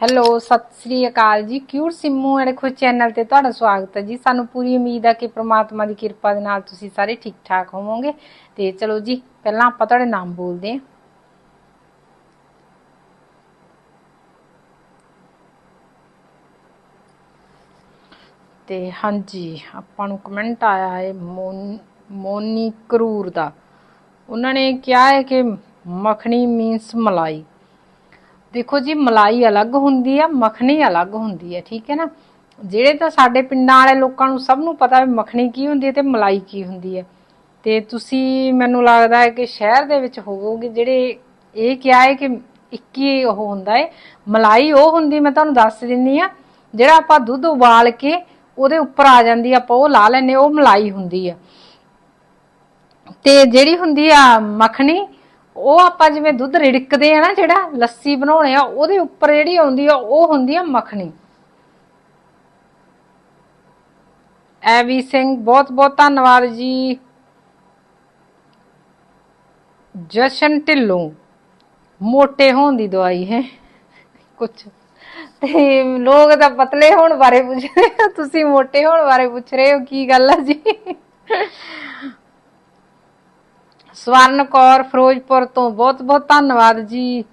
Hello, ਸਤਿ ਸ੍ਰੀ ਅਕਾਲ ਜੀ। Cute Simmu and Khush channel ਤੇ ਤੁਹਾਡਾ ਸਵਾਗਤ ਹੈ ਜੀ? ਸਾਨੂੰ ਪੂਰੀ ਉਮੀਦ ਹੈ ਕਿ ਪ੍ਰਮਾਤਮਾ ਦੀ ਕਿਰਪਾ ਦੇ ਨਾਲ ਤੁਸੀਂ ਸਾਰੇ ਠੀਕ ਠਾਕ ਹੋਵੋਗੇ। ਤੇ ਚਲੋ ਜੀ, ਪਹਿਲਾਂ ਆਪਾਂ ਤੁਹਾਡੇ ਨਾਮ ਬੋਲਦੇ ਹਾਂ। ਤੇ ਹਾਂਜੀ, ਆਪਾਂ ਨੂੰ ਕਮੈਂਟ ਆਇਆ ਹੈ ਮੋਨ- ਮੋਨੀ ਕਰੂਰ ਦਾ। ਉਹਨਾਂ ਨੇ ਕਿਹਾ ਹੈ ਕਿ ਮੱਖਣੀ ਮੀਨਸ ਮਲਾਈ। ਦੇਖੋ ਜੀ, ਮਲਾਈ ਅਲੱਗ ਹੁੰਦੀ ਆ, ਮੱਖਣੀ ਅਲੱਗ ਹੁੰਦੀ ਹੈ ਠੀਕ ਹੈ ਨਾ? ਜਿਹੜੇ ਤਾਂ ਸਾਡੇ ਪਿੰਡਾਂ ਵਾਲੇ ਲੋਕਾਂ ਨੂੰ ਸਭ ਨੂੰ ਪਤਾ ਵੀ ਮੱਖਣੀ ਕੀ ਹੁੰਦੀ ਹੈ ਤੇ ਮਲਾਈ ਕੀ ਹੁੰਦੀ ਹੈ ਤੇ ਤੁਸੀਂ, ਮੈਨੂੰ ਲੱਗਦਾ ਹੈ ਕਿ ਸ਼ਹਿਰ ਦੇ ਵਿੱਚ ਹੋਵੋਗੇ, ਜਿਹੜੇ ਇਹ ਕਿਹਾ ਹੈ ਕਿ ਇੱਕ ਹੀ ਉਹ ਹੁੰਦਾ ਹੈ, ਮਲਾਈ ਉਹ ਹੁੰਦੀ, ਮੈਂ ਤੁਹਾਨੂੰ ਦੱਸ ਦਿੰਨੀ ਆ, ਜਿਹੜਾ ਆਪਾਂ ਦੁੱਧ ਉਬਾਲ ਕੇ ਉਹਦੇ ਉੱਪਰ ਆ ਜਾਂਦੀ ਆਪਾਂ ਉਹ ਲਾ ਲੈਨੇ ਉਹ ਮਲਾਈ ਹੁੰਦੀ ਆ। ਤੇ ਜਿਹੜੀ ਹੁੰਦੀ ਆ ਮੱਖਣੀ ਉਹ ਆਪਾਂ ਜਿਵੇਂ ਦੁੱਧ ਰਿੜਕਦੇ ਆ ਨਾ ਜਿਹੜਾ ਲੱਸੀ ਬਣਾਉਣੇ ਆ, ਉਹਦੇ ਉੱਪਰ ਜਿਹੜੀ ਆਉਂਦੀ ਆ, ਉਹ ਹੁੰਦੀ ਆ ਮੱਖਣੀ। ਐਵੀ ਸਿੰਘ, ਬਹੁਤ ਬਹੁਤ ਧੰਨਵਾਦ ਜੀ। ਜਸ਼ਨ ਢਿੱਲੋਂ, ਮੋਟੇ ਹੋਣ ਦੀ ਦਵਾਈ ਹੈ। ਕੁਛ। ਤੇ ਲੋਕ ਤਾਂ ਪਤਲੇ ਹੋਣ ਬਾਰੇ ਪੁੱਛ ਰਹੇ ਆ, ਤੁਸੀਂ ਮੋਟੇ ਹੋਣ ਬਾਰੇ ਪੁੱਛ ਰਹੇ ਹੋ, ਕੀ ਗੱਲ ਆ ਜੀ? ਸਵਰਨ ਕੌਰ ਫਿਰੋਜ਼ਪੁਰ ਤੋਂ ਬਹੁਤ ਬਹੁਤ ਧੰਨਵਾਦ ਜੀ।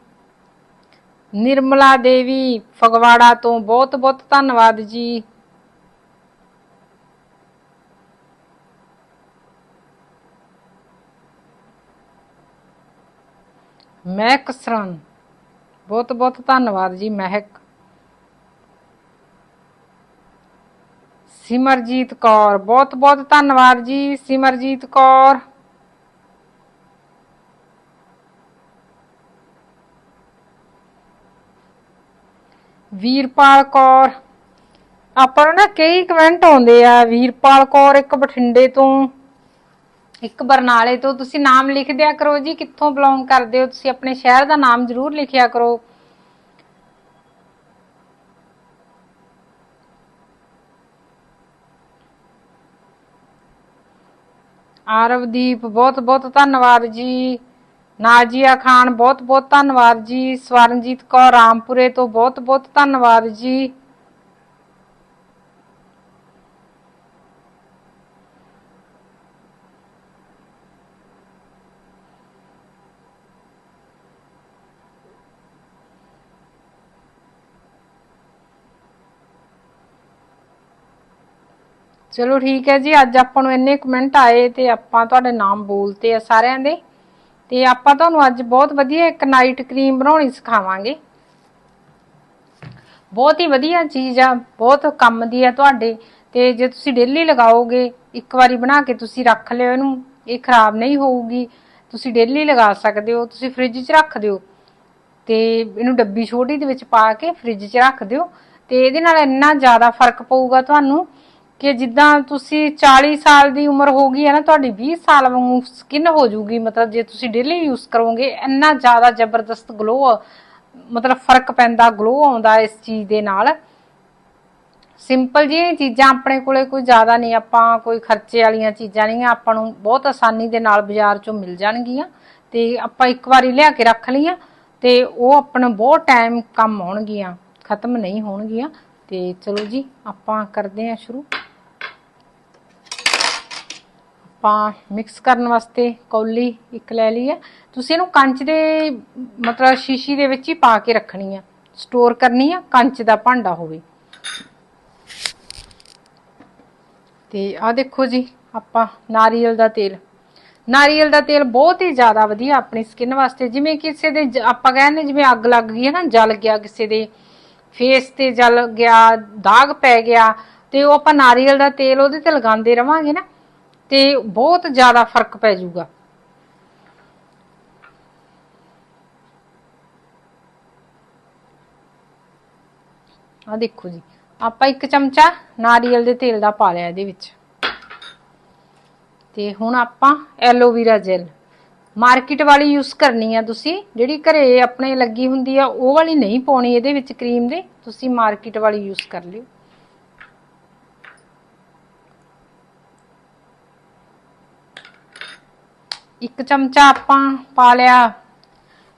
ਨਿਰਮਲਾ ਦੇਵੀ ਫਗਵਾੜਾ ਤੋਂ ਬਹੁਤ ਬਹੁਤ ਧੰਨਵਾਦ ਜੀ। ਮਹਿਕ ਸਰਨ, ਬਹੁਤ ਬਹੁਤ ਧੰਨਵਾਦ ਜੀ ਮਹਿਕ। ਸਿਮਰਜੀਤ ਕੌਰ, ਬਹੁਤ ਬਹੁਤ ਧੰਨਵਾਦ ਜੀ ਸਿਮਰਜੀਤ ਕੌਰ। ਵੀਰਪਾਲ ਕੌਰ। ਆਪਾਂ ਨੂੰ ਨਾ ਕਈ ਕਮੈਂਟ ਆਉਂਦੇ ਆ, ਵੀਰਪਾਲ ਕੌਰ ਇੱਕ ਬਠਿੰਡੇ ਤੋਂ। ਇੱਕ ਬਰਨਾਲੇ ਤੋਂ। ਤੁਸੀਂ ਨਾਮ ਲਿਖ ਦਿਆ ਕਰੋ ਜੀ, ਕਿੱਥੋਂ ਬਿਲੋਂਗ ਕਰਦੇ ਹੋ? ਤੁਸੀਂ ਆਪਣੇ ਸ਼ਹਿਰ ਦਾ ਨਾਮ ਜ਼ਰੂਰ ਲਿਖਿਆ ਕਰੋ। ਆਰਵਦੀਪ ਬਹੁਤ ਬਹੁਤ ਧੰਨਵਾਦ ਜੀ। ਨਾਜੀਆ ਖਾਨ, ਬਹੁਤ ਬਹੁਤ ਧੰਨਵਾਦ ਜੀ। ਸਵਰਨਜੀਤ ਕੌਰ ਰਾਮਪੁਰੇ ਤੋਂ ਬਹੁਤ ਬਹੁਤ ਧੰਨਵਾਦ ਜੀ। ਚਲੋ ਠੀਕ ਹੈ ਜੀ, ਅੱਜ ਆਪਾਂ ਨੂੰ ਇੰਨੇ ਕਮੈਂਟ ਆਏ ਤੇ ਆਪਾਂ ਤੁਹਾਡੇ ਨਾਮ ਬੋਲਤੇ ਆ ਸਾਰਿਆਂ ਦੇ। ਤੇ ਆਪਾਂ ਤੁਹਾਨੂੰ ਅੱਜ ਬਹੁਤ ਵਧੀਆ ਇੱਕ ਨਾਈਟ ਕਰੀਮ ਬਣਾਉਣੀ ਸਿਖਾਵਾਂਗੇ। ਬਹੁਤ ਹੀ ਵਧੀਆ ਚੀਜ਼ ਆ, ਬਹੁਤ ਕੰਮ ਦੀ ਆ ਤੁਹਾਡੇ। ਤੇ ਜੇ ਤੁਸੀਂ ਡੇਲੀ ਲਗਾਓਗੇ, ਇੱਕ ਵਾਰੀ ਬਣਾ ਕੇ ਤੁਸੀਂ ਰੱਖ ਲਿਓ ਇਹਨੂੰ, ਇਹ ਖਰਾਬ ਨਹੀਂ ਹੋਊਗੀ। ਤੁਸੀਂ ਡੇਲੀ ਲਗਾ ਸਕਦੇ ਹੋ, ਤੁਸੀਂ ਫ੍ਰਿਜ 'ਚ ਰੱਖ ਦਿਓ। ਤੇ ਇਹਨੂੰ ਡੱਬੀ ਛੋਟੀ ਦੇ ਵਿੱਚ ਪਾ ਕੇ ਫ੍ਰਿਜ 'ਚ ਰੱਖ ਦਿਓ। ਤੇ ਇਹਦੇ ਨਾਲ ਇੰਨਾ ਜ਼ਿਆਦਾ ਫ਼ਰਕ ਪਊਗਾ ਤੁਹਾਨੂੰ ਕਿ ਜਿੱਦਾਂ ਤੁਸੀਂ 40 ਸਾਲ ਦੀ ਉਮਰ ਹੋ ਗਈ ਹੈ ਨਾ, ਤੁਹਾਡੀ 20 ਸਾਲ ਵਾਂਗੂ ਸਕਿਨ ਹੋ ਜਾਊਗੀ। ਮਤਲਬ ਜੇ ਤੁਸੀਂ ਡੇਲੀ ਯੂਜ਼ ਕਰੋਗੇ, ਇੰਨਾ ਜ਼ਿਆਦਾ ਜ਼ਬਰਦਸਤ ਗਲੋ ਮਤਲਬ ਫ਼ਰਕ ਪੈਂਦਾ ਗਲੋ ਆਉਂਦਾ ਇਸ ਚੀਜ਼ ਦੇ ਨਾਲ। ਸਿੰਪਲ ਜੀ ਚੀਜ਼ਾਂ ਆਪਣੇ ਕੋਲੇ ਕੋਈ ਜ਼ਿਆਦਾ ਨਹੀਂ, ਆਪਾਂ ਕੋਈ ਖਰਚੇ ਵਾਲੀਆਂ ਚੀਜ਼ਾਂ ਨਹੀਂ, ਆਪਾਂ ਨੂੰ ਬਹੁਤ ਆਸਾਨੀ ਦੇ ਨਾਲ ਬਾਜ਼ਾਰ ਚੋਂ ਮਿਲ ਜਾਣਗੀਆਂ। ਤੇ ਆਪਾਂ ਇੱਕ ਵਾਰੀ ਲਿਆ ਕੇ ਰੱਖ ਲਈਆਂ ਤੇ ਉਹ ਆਪਣਾ ਬਹੁਤ ਟਾਈਮ ਕੰਮ ਆਉਣਗੀਆਂ, ਖਤਮ ਨਹੀਂ ਹੋਣਗੀਆਂ। ਤੇ ਚਲੋ ਜੀ, ਆਪਾਂ ਕਰਦੇ ਹਾਂ ਸ਼ੁਰੂ। ਆਪਾਂ ਮਿਕਸ ਕਰਨ ਵਾਸਤੇ ਕੌਲੀ ਇੱਕ ਲੈ ਲਈ ਹੈ ਤੁਸੀਂ ਇਹਨੂੰ ਕੰਚ ਦੇ, ਮਤਲਬ ਸ਼ੀਸ਼ੀ ਦੇ ਵਿੱਚ ਹੀ ਪਾ ਕੇ ਰੱਖਣੀ ਆ। ਸਟੋਰ ਕਰਨੀ ਆ, ਕੰਚ ਦਾ ਭਾਂਡਾ ਹੋਵੇ। ਤੇ ਆ ਦੇਖੋ ਜੀ, ਆਪਾਂ ਨਾਰੀਅਲ ਦਾ ਤੇਲ। ਨਾਰੀਅਲ ਦਾ ਤੇਲ ਬਹੁਤ ਹੀ ਜ਼ਿਆਦਾ ਵਧੀਆ ਆਪਣੀ ਸਕਿਨ ਵਾਸਤੇ। ਜਿਵੇਂ ਕਿਸੇ ਦੇ ਜ- ਆਪਾਂ ਕਹਿੰਦੇ ਜਿਵੇਂ ਅੱਗ ਲੱਗ ਗਈ ਹੈ ਨਾ, ਜਲ ਗਿਆ ਕਿਸੇ ਦੇ ਫੇਸ ਤੇ ਜਲ ਗਿਆ, ਦਾਗ ਪੈ ਗਿਆ, ਤੇ ਉਹ ਆਪਾਂ ਨਾਰੀਅਲ ਦਾ ਤੇਲ ਉਹਦੇ ਤੇ ਲਗਾਉਂਦੇ ਰਵਾਂਗੇ ਨਾ। ਤੇ ਬਹੁਤ ਜ਼ਿਆਦਾ ਫ਼ਰਕ ਪੈ ਜਾਊਗਾ। ਆ ਦੇਖੋ ਜੀ, ਆਪਾਂ ਇੱਕ ਚਮਚਾ ਨਾਰੀਅਲ ਦੇ ਤੇਲ ਦਾ ਪਾ ਲਿਆ ਇਹਦੇ ਵਿੱਚ। ਤੇ ਹੁਣ ਆਪਾਂ ਐਲੋਵੀਰਾ ਜੈਲ ਮਾਰਕੀਟ ਵਾਲੀ ਯੂਜ਼ ਕਰਨੀ ਆ ਤੁਸੀਂ, ਜਿਹੜੀ ਘਰੇ ਆਪਣੇ ਲੱਗੀ ਹੁੰਦੀ ਆ, ਉਹ ਵਾਲੀ ਨਹੀਂ ਪਾਉਣੀ ਇਹਦੇ ਵਿੱਚ ਕਰੀਮ ਦੇ, ਤੁਸੀਂ ਮਾਰਕੀਟ ਵਾਲੀ ਯੂਜ਼ ਕਰ ਲਿਓ। ਇੱਕ ਚਮਚਾ ਆਪਾਂ ਪਾ ਲਿਆ।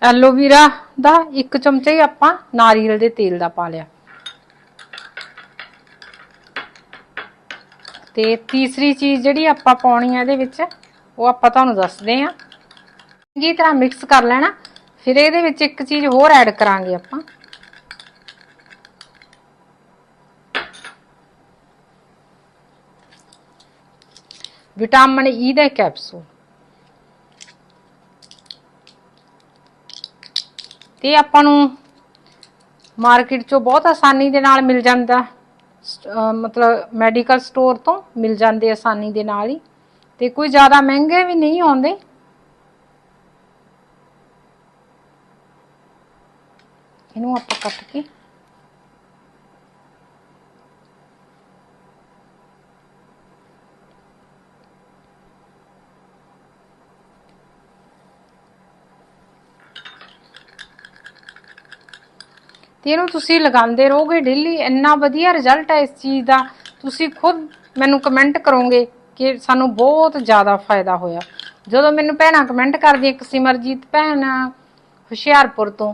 ਐਲੋਵੀਰਾ ਦਾ ਇੱਕ ਚਮਚਾ ਹੀ ਆਪਾਂ ਨਾਰੀਅਲ ਦੇ ਤੇਲ ਦਾ ਪਾ ਲਿਆ। ਤੇ ਤੀਸਰੀ ਚੀਜ਼ ਜਿਹੜੀ ਆਪਾਂ ਪਾਉਣੀ ਹੈ ਇਹਦੇ ਵਿੱਚ, ਉਹ ਆਪਾਂ ਤੁਹਾਨੂੰ ਦੱਸਦੇ ਹਾਂ ਚੰਗੀ ਤਰ੍ਹਾਂ ਮਿਕਸ ਕਰ ਲੈਣਾ। ਫਿਰ ਇਹਦੇ ਵਿੱਚ ਇੱਕ ਚੀਜ਼ ਹੋਰ ਐਡ ਕਰਾਂਗੇ ਆਪਾਂ। ਵਿਟਾਮਿਨ ਈ ਦਾ ਕੈਪਸੂਲ ਤੇ ਆਪਾਂ ਨੂੰ ਮਾਰਕੀਟ ਚੋਂ ਬਹੁਤ ਆਸਾਨੀ ਦੇ ਨਾਲ ਮਿਲ ਜਾਂਦਾ। ਮਤਲਬ ਮੈਡੀਕਲ ਸਟੋਰ ਤੋਂ ਮਿਲ ਜਾਂਦੇ ਆਸਾਨੀ ਦੇ ਨਾਲ ਹੀ। ਤੇ ਕੋਈ ਜ਼ਿਆਦਾ ਮਹਿੰਗੇ ਵੀ ਨਹੀਂ ਆਉਂਦੇ। ਇਹਨੂੰ ਆਪਾਂ ਕੱਟ ਕੇ ਤੇ ਇਹਨੂੰ ਤੁਸੀਂ ਲਗਾਉਂਦੇ ਰਹੋਗੇ ਡੇਲੀ ਇੰਨਾ ਵਧੀਆ ਰਿਜ਼ਲਟ ਹੈ ਇਸ ਚੀਜ਼ ਦਾ। ਤੁਸੀਂ ਖੁਦ ਮੈਨੂੰ ਕਮੈਂਟ ਕਰੋਗੇ ਕਿ ਸਾਨੂੰ ਬਹੁਤ ਜ਼ਿਆਦਾ ਫਾਇਦਾ ਹੋਇਆ। ਜਦੋਂ ਮੈਨੂੰ ਭੈਣਾਂ ਕਮੈਂਟ ਕਰਦੀ ਇੱਕ ਸਿਮਰਜੀਤ ਭੈਣ ਹੁਸ਼ਿਆਰਪੁਰ ਤੋਂ,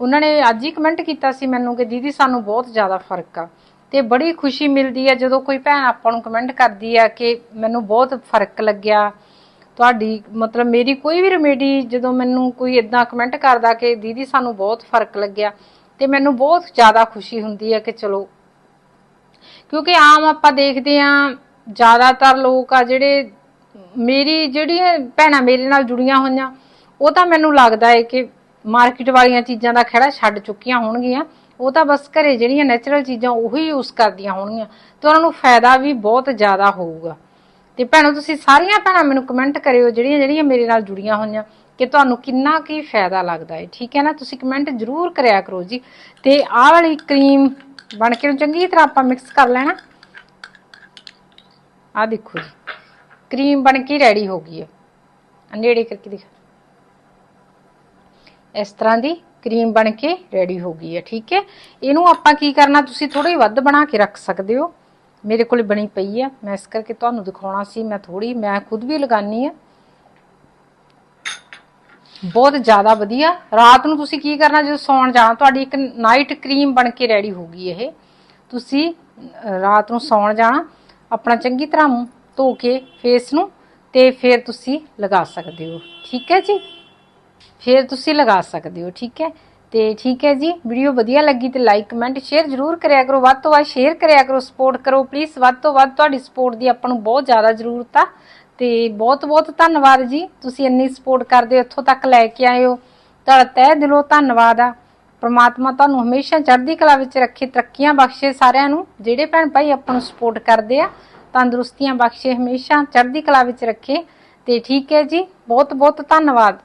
ਉਹਨਾਂ ਨੇ ਅੱਜ ਹੀ ਕਮੈਂਟ ਕੀਤਾ ਸੀ ਮੈਨੂੰ ਕਿ ਦੀਦੀ ਸਾਨੂੰ ਬਹੁਤ ਜ਼ਿਆਦਾ ਫ਼ਰਕ ਆ। ਤੇ ਬੜੀ ਖੁਸ਼ੀ ਮਿਲਦੀ ਹੈ ਜਦੋਂ ਕੋਈ ਭੈਣ ਆਪਾਂ ਨੂੰ ਕਮੈਂਟ ਕਰਦੀ ਆ ਕਿ ਮੈਨੂੰ ਬਹੁਤ ਫ਼ਰਕ ਲੱਗਿਆ। ਤੁਹਾਡੀ ਮਤਲਬ ਮੇਰੀ ਕੋਈ ਵੀ ਰੈਮੇਡੀ ਜਦੋਂ ਮੈਨੂੰ ਕੋਈ ਇਦਾਂ ਕਮੈਂਟ ਕਰਦਾ ਕਿ ਦੀਦੀ ਸਾਨੂੰ ਬਹੁਤ ਫ਼ਰਕ ਲੱਗਿਆ ਤੇ ਮੈਨੂੰ ਬਹੁਤ ਜ਼ਿਆਦਾ ਖੁਸ਼ੀ ਹੁੰਦੀ ਹੈ ਕਿ ਚਲੋ, ਕਿਉਂਕਿ ਆਮ ਆਪਾਂ ਦੇਖਦੇ ਆ ਜ਼ਿਆਦਾਤਰ ਲੋਕ ਆ ਜਿਹੜੇ ਮੇਰੀ ਜਿਹੜੀਆਂ ਭੈਣਾਂ ਮੇਰੇ ਨਾਲ ਜੁੜੀਆਂ ਹੋਈਆਂ, ਉਹ ਤਾਂ ਮੈਨੂੰ ਲੱਗਦਾ ਹੈ ਕਿ ਮਾਰਕੀਟ ਵਾਲੀਆਂ ਚੀਜ਼ਾਂ ਦਾ ਖੜਾ ਛੱਡ ਚੁੱਕੀਆਂ ਹੋਣਗੀਆਂ, ਉਹ ਤਾਂ ਬਸ ਘਰੇ ਜਿਹੜੀਆਂ ਨੈਚੁਰਲ ਚੀਜ਼ਾਂ ਉਹੀ ਯੂਜ਼ ਕਰਦੀਆਂ ਹੋਣਗੀਆਂ ਤੇ ਉਹਨਾਂ ਨੂੰ ਫਾਇਦਾ ਵੀ ਬਹੁਤ ਜ਼ਿਆਦਾ ਹੋਊਗਾ। ਤੇ ਭੈਣੋ, ਤੁਸੀਂ ਸਾਰੀਆਂ ਭੈਣਾਂ ਮੈਨੂੰ ਕਮੈਂਟ ਕਰਿਓ ਜਿਹੜੀਆਂ ਜਿਹੜੀਆਂ ਮੇਰੇ ਨਾਲ ਜੁੜੀਆਂ ਹੋਈਆਂ ਕਿ ਤੁਹਾਨੂੰ ਕਿੰਨਾ ਕੀ ਫਾਇਦਾ ਲੱਗਦਾ ਹੈ ਠੀਕ ਹੈ ਨਾ? ਤੁਸੀਂ ਕਮੈਂਟ ਜ਼ਰੂਰ ਕਰਿਆ ਕਰੋ ਜੀ। ਤੇ ਆਹ ਵਾਲੀ ਕਰੀਮ ਬਣ ਕੇ ਨੂੰ ਚੰਗੀ ਤਰ੍ਹਾਂ ਆਪਾਂ ਮਿਕਸ ਕਰ ਲੈਣਾ। ਆਹ ਦੇਖੋ ਜੀ। ਕਰੀਮ ਬਣ ਕੇ ਰੈਡੀ ਹੋ ਗਈ ਹੈ ਨੇੜੇ ਕਰਕੇ ਦਿਖਾ। ਇਸ ਤਰ੍ਹਾਂ ਦੀ ਕਰੀਮ ਬਣ ਕੇ ਰੈਡੀ ਹੋ ਗਈ ਹੈ ਠੀਕ ਹੈ? ਇਹਨੂੰ ਆਪਾਂ ਕੀ ਕਰਨਾ, ਤੁਸੀਂ ਥੋੜੀ ਵੱਧ ਬਣਾ ਕੇ ਰੱਖ ਸਕਦੇ ਹੋ। ਮੇਰੇ ਕੋਲ ਬਣੀ ਪਈ ਆ ਮੈਂ ਇਸ ਕਰਕੇ ਤੁਹਾਨੂੰ ਦਿਖਾਉਣਾ ਸੀ। ਮੈਂ ਥੋੜੀ ਮੈਂ ਖੁਦ ਵੀ ਲਗਾਨੀ ਆ। ਬਹੁਤ ਜ਼ਿਆਦਾ ਵਧੀਆ। ਰਾਤ ਨੂੰ ਤੁਸੀਂ ਕੀ ਕਰਨਾ, ਜਦੋਂ ਸੌਣ ਜਾਣਾ, ਤੁਹਾਡੀ ਇੱਕ ਨਾਈਟ ਕਰੀਮ ਬਣ ਕੇ ਰੈਡੀ ਹੋ ਗਈ ਇਹ। ਤੁਸੀਂ ਰਾਤ ਨੂੰ ਸੌਣ ਜਾਣਾ, ਆਪਣਾ ਚੰਗੀ ਤਰ੍ਹਾਂ ਮੂੰਹ ਧੋ ਕੇ ਫੇਸ ਨੂੰ ਤੇ ਫਿਰ ਤੁਸੀਂ ਲਗਾ ਸਕਦੇ ਹੋ। ਠੀਕ ਹੈ ਜੀ? ਫਿਰ ਤੁਸੀਂ ਲਗਾ ਸਕਦੇ ਹੋ, ਠੀਕ ਹੈ? ਤੇ ਠੀਕ ਹੈ ਜੀ ਵੀਡੀਓ ਵਧੀਆ ਲੱਗੀ ਤੇ ਲਾਈਕ ਕਮੈਂਟ ਸ਼ੇਅਰ ਜਰੂਰ ਕਰਿਆ ਕਰੋ। ਵੱਧ ਤੋਂ ਵੱਧ ਸ਼ੇਅਰ ਕਰਿਆ ਕਰੋ ਸਪੋਰਟ ਕਰੋ। ਪਲੀਜ਼ ਵੱਧ ਤੋਂ ਵੱਧ ਤੁਹਾਡੀ ਸਪੋਰਟ ਦੀ ਆਪਾਂ ਨੂੰ ਬਹੁਤ ਜ਼ਿਆਦਾ ਜ਼ਰੂਰਤ ਆ। ਤੇ ਬਹੁਤ ਬਹੁਤ ਧੰਨਵਾਦ ਜੀ। ਤੁਸੀਂ ਇੰਨੀ ਸਪੋਰਟ ਕਰਦੇ ਹੋ, ਇੱਥੋਂ ਤੱਕ ਲੈ ਕੇ ਆਏ ਹੋ। ਤੁਹਾਡਾ ਤਹਿ ਦਿਲੋਂ ਧੰਨਵਾਦ ਆ। ਪ੍ਰਮਾਤਮਾ ਤੁਹਾਨੂੰ ਹਮੇਸ਼ਾ ਚੜ੍ਹਦੀ ਕਲਾ ਵਿੱਚ ਰੱਖੇ, ਤਰੱਕੀਆਂ ਬਖਸ਼ੇ ਸਾਰਿਆਂ ਨੂੰ। ਜਿਹੜੇ ਭੈਣ ਭਾਈ ਆਪਾਂ ਨੂੰ ਸਪੋਰਟ ਕਰਦੇ ਆ, ਤੰਦਰੁਸਤੀਆਂ ਬਖਸ਼ੇ, ਹਮੇਸ਼ਾ ਚੜ੍ਹਦੀ ਕਲਾ ਵਿੱਚ ਰੱਖੇ। ਤੇ ਠੀਕ ਹੈ ਜੀ ਬਹੁਤ ਬਹੁਤ ਧੰਨਵਾਦ।